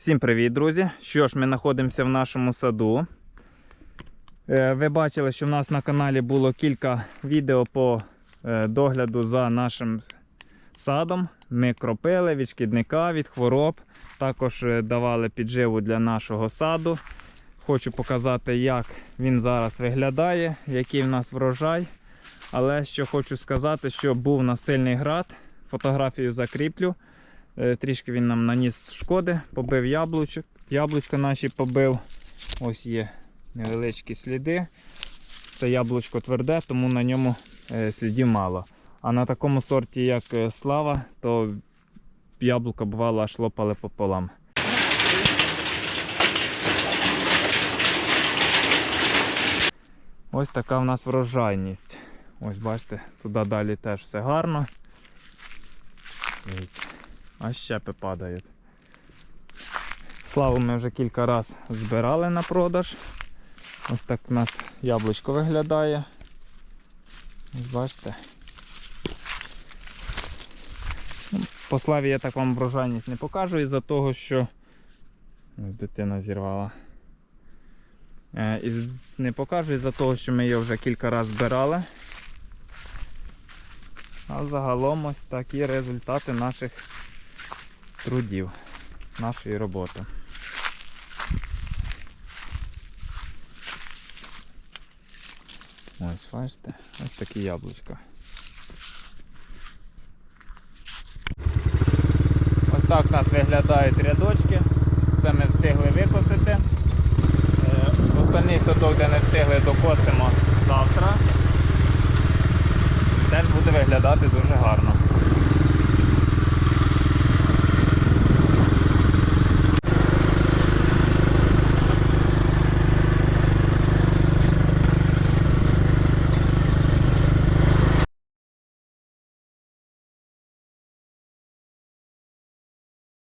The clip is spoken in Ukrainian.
Всім привіт, друзі! Що ж, ми знаходимося в нашому саду. Е, Ви бачили, що в нас на каналі було кілька відео по е, догляду за нашим садом. Ми кропили від шкідника, від хвороб. Також е, давали підживу для нашого саду. Хочу показати, як він зараз виглядає, який в нас врожай. Але що хочу сказати, що був у нас сильний град. Фотографію закріплю. Е, Трішки він нам наніс шкоди, побив яблучок, яблучка наші побив. Ось є невеличкі сліди. Це яблучко тверде, тому на ньому е, слідів мало. А на такому сорті, як е, слава, то яблука бувало аж лопали пополам. Ось така в нас врожайність. Ось бачите, туди далі теж все гарно. Дивіться. А щепи падають. Славу ми вже кілька разів збирали на продаж. Ось так у нас яблучко виглядає. Ось бачите. По славі я так вам врожайність не покажу із-за того, що Ось дитина зірвала. Е, І не покажу із-за того, що ми його вже кілька разів збирали. А загалом ось такі результати наших трудів, нашої роботи. Ось, бачите, ось такі яблучка. Ось так у нас виглядають рядочки. Це ми встигли викосити. Е, Остальний садок, де не встигли, докосимо завтра. Теж буде виглядати дуже гарно.